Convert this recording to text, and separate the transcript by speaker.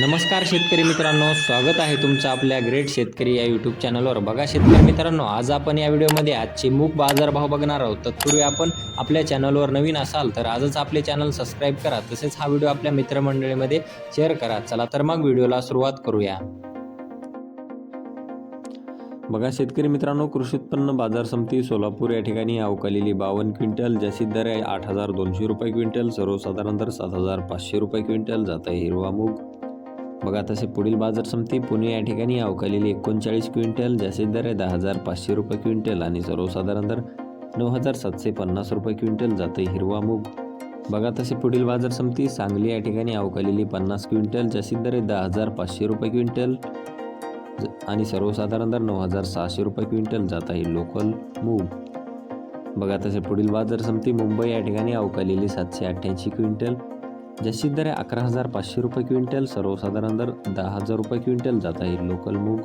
Speaker 1: नमस्कार शेतकरी मित्रांनो स्वागत आहे तुमचं आपल्या ग्रेट शेतकरी या यूट्यूब चॅनलवर बघा शेतकरी मित्रांनो आज आपण या व्हिडिओमध्ये आजचे मूग बाजारभाव बघणार आहोत. तत्पूर्वी आपण आपल्या चॅनलवर नवीन असाल तर आजच आपले चॅनल सबस्क्राईब करा. तसेच हा व्हिडिओ आपल्या मित्रमंडळीमध्ये शेअर करा. चला तर मग व्हिडिओला सुरुवात करूया. बघा शेतकरी मित्रांनो कृषी उत्पन्न बाजार समिती सोलापूर या ठिकाणी अवकालेली बावन्न क्विंटल जास्तीत दर आहे आठ हजार दोनशे रुपये क्विंटल सर्वसाधारण दर सात हजार पाचशे रुपये क्विंटल जात आहे हिरवा मूग. बघा तसे पुढील बाजार समिती पुणे या ठिकाणी अवकालेली एकोणचाळीस क्विंटल जास्तीत दर आहे दहा हजार पाचशे रुपये क्विंटल आणि सर्वसाधारण दर नऊ हजार सातशे पन्नास रुपये क्विंटल जाते हिरवा मूग. बघा तसे पुढील बाजार समिती सांगली या ठिकाणी अवकालेली पन्नास क्विंटल जास्तीत दर आहे दहा हजार पाचशे रुपये क्विंटल आणि सर्वसाधारण दर नऊ हजार सहाशे रुपये क्विंटल जात आहे लोकल मूग. बघा तसे पुढील बाजार समिती मुंबई या ठिकाणी अवकालेली सातशे अठ्ठ्याऐंशी क्विंटल जास्तीत दर आहे अकरा हजार पाचशे रुपये क्विंटल सर्वसाधारण दर दहा हजार रुपये क्विंटल जात आहे लोकल मूग.